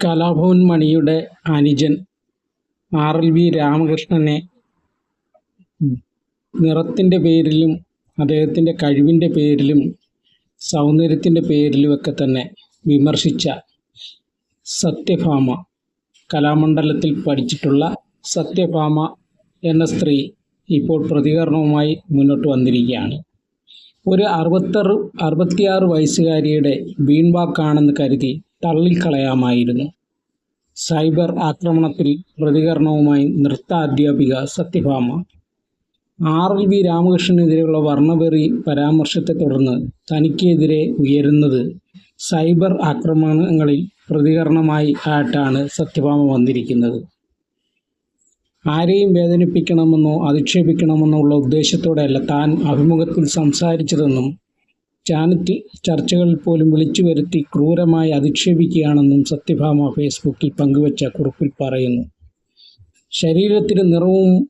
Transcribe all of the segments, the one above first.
കലാഭവൻ മണിയുടെ അനുജൻ R L V രാമകൃഷ്ണനെ നിറത്തിന്റെ പേരിലും അദ്ദേഹത്തിന്റെ കഴിവിന്റെ പേരിലും സൗന്ദര്യത്തിന്റെ പേരിലുമൊക്കെ തന്നെ വിമർശിച്ച സത്യഭാമ കലാമണ്ഡലത്തിൽ പഠിച്ചിട്ടുള്ള സത്യഭാമ എന്ന സ്ത്രീ ഇപ്പോൾ പ്രതികരണവുമായി മുന്നോട്ട് വന്നിരിക്കുകയാണ്. ഒരു അറുപത്താറ് അറുപത്തിയാറ് വയസ്സുകാരിയുടെ വീൺവാക്കാണെന്ന് കരുതി തള്ളിക്കളയാമായിരുന്നു. സൈബർ ആക്രമണത്തിൽ പ്രതികരണവുമായി നൃത്ത അധ്യാപിക സത്യഭാമ. ആർ എൽ വി രാമകൃഷ്ണനെതിരെയുള്ള വർണവെറി പരാമർശത്തെ തുടർന്ന് തനിക്കെതിരെ ഉയരുന്നത് സൈബർ ആക്രമണങ്ങളിൽ പ്രതികരണമായി ആയിട്ടാണ് സത്യഭാമ വന്നിരിക്കുന്നത്. ആരെയും വേദനിപ്പിക്കണമെന്നോ അധിക്ഷേപിക്കണമെന്നോ ഉള്ള ഉദ്ദേശത്തോടെയല്ല താൻ അഭിമുഖത്തിൽ സംസാരിച്ചതെന്നും ചാനറ്റ് ചർച്ചകൾ പോലും വിളിച്ചു വരുത്തി ക്രൂരമായി അധിക്ഷേപിക്കുകയാണെന്നും സത്യഭാമ ഫേസ്ബുക്കിൽ പങ്കുവച്ച കുറിപ്പിൽ പറയുന്നു. ശരീരത്തിന് നിറവും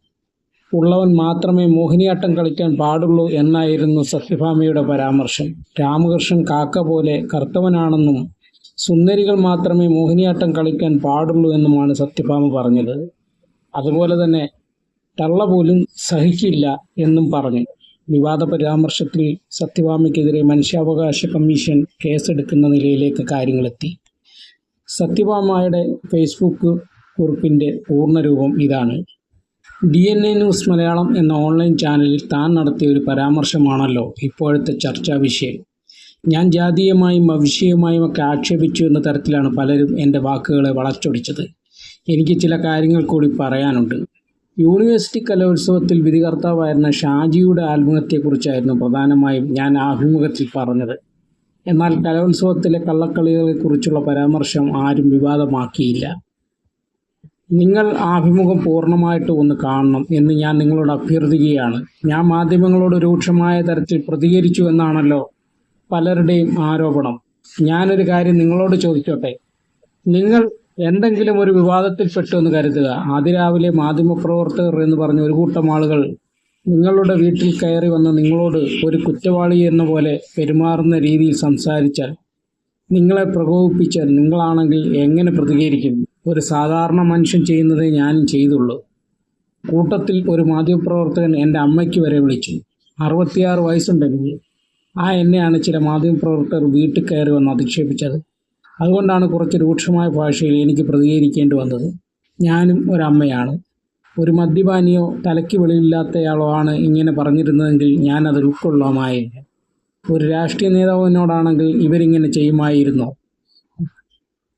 ഉള്ളവൻ മാത്രമേ മോഹിനിയാട്ടം കളിക്കാൻ പാടുള്ളൂ എന്നായിരുന്നു സത്യഭാമയുടെ പരാമർശം. രാമകൃഷ്ണൻ കാക്ക പോലെ കർത്തവനാണെന്നും സുന്ദരികൾ മാത്രമേ മോഹിനിയാട്ടം കളിക്കാൻ പാടുള്ളൂ എന്നുമാണ് സത്യഭാമ പറഞ്ഞത്. അതുപോലെ തന്നെ തള്ള പോലും സഹിക്കില്ല എന്നും പറഞ്ഞു. വിവാദ പരാമർശത്തിൽ സത്യഭാമയ്ക്കെതിരെ മനുഷ്യാവകാശ കമ്മീഷൻ കേസെടുക്കുന്ന നിലയിലേക്ക് കാര്യങ്ങളെത്തി. സത്യഭാമയുടെ ഫേസ്ബുക്ക് കുറിപ്പിന്റെ പൂർണരൂപം ഇതാണ്. D N A news Malayalam എന്ന ഓൺലൈൻ ചാനലിൽ താൻ നടത്തിയ ഒരു പരാമർശമാണല്ലോ ഇപ്പോഴത്തെ ചർച്ചാ വിഷയം. ഞാൻ ജാതീയമായും അവിഷയമായും ഒക്കെ ആക്ഷേപിച്ചു എന്ന തരത്തിലാണ് പലരും എന്റെ വാക്കുകളെ വളച്ചൊടിച്ചത്. എനിക്ക് ചില കാര്യങ്ങൾ കൂടി പറയാനുണ്ട്. യൂണിവേഴ്സിറ്റി കലോത്സവത്തിൽ വിധികർത്താവായിരുന്ന ഷാജിയുടെ ആത്മഹത്യയെക്കുറിച്ചായിരുന്നു പ്രധാനമായും ഞാൻ അഭിമുഖത്തിൽ പറഞ്ഞത്. എന്നാൽ കലോത്സവത്തിലെ കള്ളക്കളികളെക്കുറിച്ചുള്ള പരാമർശം ആരും വിവാദമാക്കിയില്ല. നിങ്ങൾ ആഭിമുഖം പൂർണമായിട്ട് ഒന്ന് കാണണം എന്ന് ഞാൻ നിങ്ങളോട് അഭ്യർത്ഥിക്കുകയാണ്. ഞാൻ മാധ്യമങ്ങളോട് രൂക്ഷമായ തരത്തിൽ പ്രതികരിച്ചു എന്നാണല്ലോ പലരുടെയും ആരോപണം. ഞാനൊരു കാര്യം നിങ്ങളോട് ചോദിച്ചോട്ടെ? നിങ്ങൾ എന്തെങ്കിലും ഒരു വിവാദത്തിൽപ്പെട്ടു എന്ന് കരുതുക. അതിരാവിലെ മാധ്യമപ്രവർത്തകർ എന്ന് പറഞ്ഞ ഒരു കൂട്ടം ആളുകൾ നിങ്ങളുടെ വീട്ടിൽ കയറി വന്ന് നിങ്ങളോട് ഒരു കുറ്റവാളി എന്ന പോലെ പെരുമാറുന്ന രീതിയിൽ സംസാരിച്ചാൽ നിങ്ങളെ പ്രകോപിപ്പിച്ചാൽ നിങ്ങളാണെങ്കിൽ എങ്ങനെ പ്രതികരിക്കും? ഒരു സാധാരണ മനുഷ്യൻ ചെയ്യുന്നതേ ഞാനും ചെയ്തുള്ളൂ. കൂട്ടത്തിൽ ഒരു മാധ്യമപ്രവർത്തകൻ എന്റെ അമ്മയ്ക്ക് വരെ വിളിച്ചു. അറുപത്തിയാറ് വയസ്സുണ്ട് എനിക്ക് ആ എന്നെയാണ് ചില മാധ്യമപ്രവർത്തകർ വീട്ടിൽ കയറി വന്ന് അധിക്ഷേപിച്ചത്. അതുകൊണ്ടാണ് കുറച്ച് രൂക്ഷമായ ഭാഷയിൽ എനിക്ക് പ്രതികരിക്കേണ്ടി വന്നത്. ഞാനും ഒരമ്മയാണ്. ഒരു മദ്യപാനിയോ തലയ്ക്ക് വെളിയില്ലാത്തയാളോ ആണ് ഇങ്ങനെ പറഞ്ഞിരുന്നതെങ്കിൽ ഞാനത് ഉൾക്കൊള്ളാമായില്ല ഒരു രാഷ്ട്രീയ നേതാവിനോടാണെങ്കിൽ ഇവരിങ്ങനെ ചെയ്യുമായിരുന്നോ?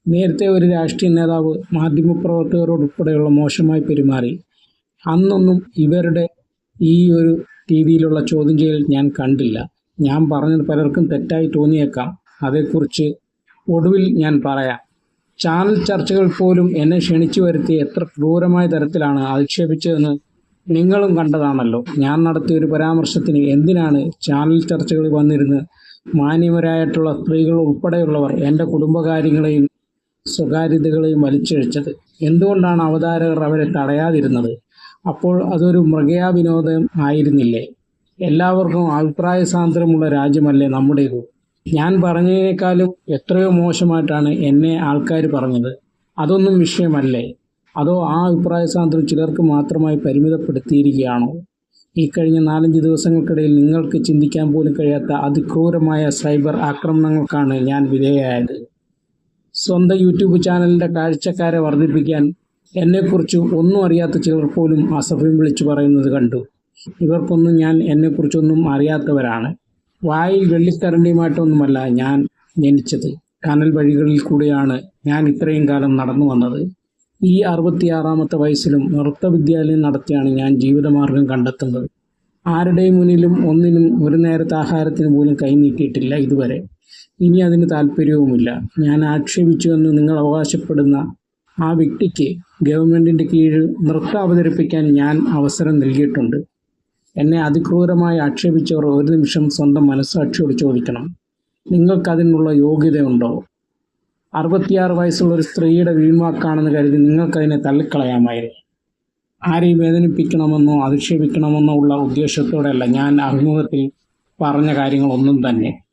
നേരത്തെ ഒരു രാഷ്ട്രീയ നേതാവ് മാധ്യമപ്രവർത്തകരോടുൾപ്പെടെയുള്ള മോശമായി പെരുമാറി. അന്നൊന്നും ഇവരുടെ ഈ ഒരു രീതിയിലുള്ള ചോദ്യം ചെയ്യൽ ഞാൻ കണ്ടില്ല. ഞാൻ പറഞ്ഞത് പലർക്കും തെറ്റായി തോന്നിയേക്കാം. അതേക്കുറിച്ച് ഒടുവിൽ ഞാൻ പറയാം. ചാനൽ ചർച്ചകൾ പോലും എന്നെ ക്ഷണിച്ചു വരുത്തി എത്ര ക്രൂരമായ തരത്തിലാണ് അധിക്ഷേപിച്ചതെന്ന് നിങ്ങളും കണ്ടതാണല്ലോ. ഞാൻ നടത്തിയ ഒരു പരാമർശത്തിന് എന്തിനാണ് ചാനൽ ചർച്ചകൾ വന്നിരുന്ന് മാന്യവരായിട്ടുള്ള സ്ത്രീകൾ ഉൾപ്പെടെയുള്ളവർ എന്റെ കുടുംബകാര്യങ്ങളെയും സ്വകാര്യതകളെയും വലിച്ചഴിച്ചത്? എന്തുകൊണ്ടാണ് അവതാരകർ അവരെ തടയാതിരുന്നത്? അപ്പോൾ അതൊരു മൃഗയാ വിനോദം ആയിരുന്നില്ലേ? എല്ലാവർക്കും അഭിപ്രായ സ്വാതന്ത്ര്യമുള്ള രാജ്യമല്ലേ നമ്മുടേത്? ഞാൻ പറഞ്ഞതിനേക്കാളും എത്രയോ മോശമായിട്ടാണ് എന്നെ ആൾക്കാർ പറഞ്ഞത്. അതൊന്നും വിഷയമല്ലേ? അതോ ആ അഭിപ്രായ സ്വാതന്ത്ര്യം ചിലർക്ക് മാത്രമായി പരിമിതപ്പെടുത്തിയിരിക്കുകയാണോ? ഈ കഴിഞ്ഞ നാലഞ്ച് ദിവസങ്ങൾക്കിടയിൽ നിങ്ങൾക്ക് ചിന്തിക്കാൻ പോലും കഴിയാത്ത അതിക്രൂരമായ സൈബർ ആക്രമണങ്ങൾക്കാണ് ഞാൻ വിധേയമായത് സ്വന്തം യൂട്യൂബ് ചാനലിന്റെ കാഴ്ചക്കാരെ വർദ്ധിപ്പിക്കാൻ എന്നെക്കുറിച്ച് ഒന്നും അറിയാത്ത ചിലർ പോലും അസഭ്യം വിളിച്ചു പറയുന്നത് കണ്ടു. ഇവർക്കൊന്നും ഞാൻ എന്നെക്കുറിച്ചൊന്നും അറിയാത്തവരാണ്. വായിൽ വെള്ളിക്കരണ്ടിയുമായിട്ടൊന്നുമല്ല ഞാൻ ജനിച്ചത്. കനൽ വഴികളിൽ കൂടെയാണ് ഞാൻ ഇത്രയും കാലം നടന്നു വന്നത്. ഈ അറുപത്തിയാറാമത്തെ വയസ്സിലും നൃത്തവിദ്യാലയം നടത്തിയാണ് ഞാൻ ജീവിതമാർഗം കണ്ടെത്തുന്നത്. ആരുടെയും മുന്നിലും ഒന്നിനും ഒരു നേരത്തെ ആഹാരത്തിന് പോലും കൈനീട്ടിയിട്ടില്ല ഇതുവരെ. ഇനി അതിന് താല്പര്യവുമില്ല. ഞാൻ ആക്ഷേപിച്ചു എന്ന് നിങ്ങൾ അവകാശപ്പെടുന്ന ആ വ്യക്തിക്ക് ഗവൺമെന്റിന്റെ കീഴിൽ നൃത്തം അവതരിപ്പിക്കാൻ ഞാൻ അവസരം നൽകിയിട്ടുണ്ട്. എന്നെ അതിക്രൂരമായി ആക്ഷേപിച്ചവർ ഒരു നിമിഷം സ്വന്തം മനസ്സാക്ഷിയോട് ചോദിക്കണം. നിങ്ങൾക്കതിനുള്ള യോഗ്യതയുണ്ടോ? അറുപത്തിയാറ് വയസ്സുള്ള ഒരു സ്ത്രീയുടെ വീൺവാക്കാണെന്ന് കരുതി നിങ്ങൾക്കതിനെ തള്ളിക്കളയാമായിരുന്നു. ആരെയും വേദനിപ്പിക്കണമെന്നോ അധിക്ഷേപിക്കണമെന്നോ ഉള്ള ഉദ്ദേശത്തോടെയല്ല ഞാൻ അഭിമുഖത്തിൽ പറഞ്ഞ കാര്യങ്ങളൊന്നും തന്നെ.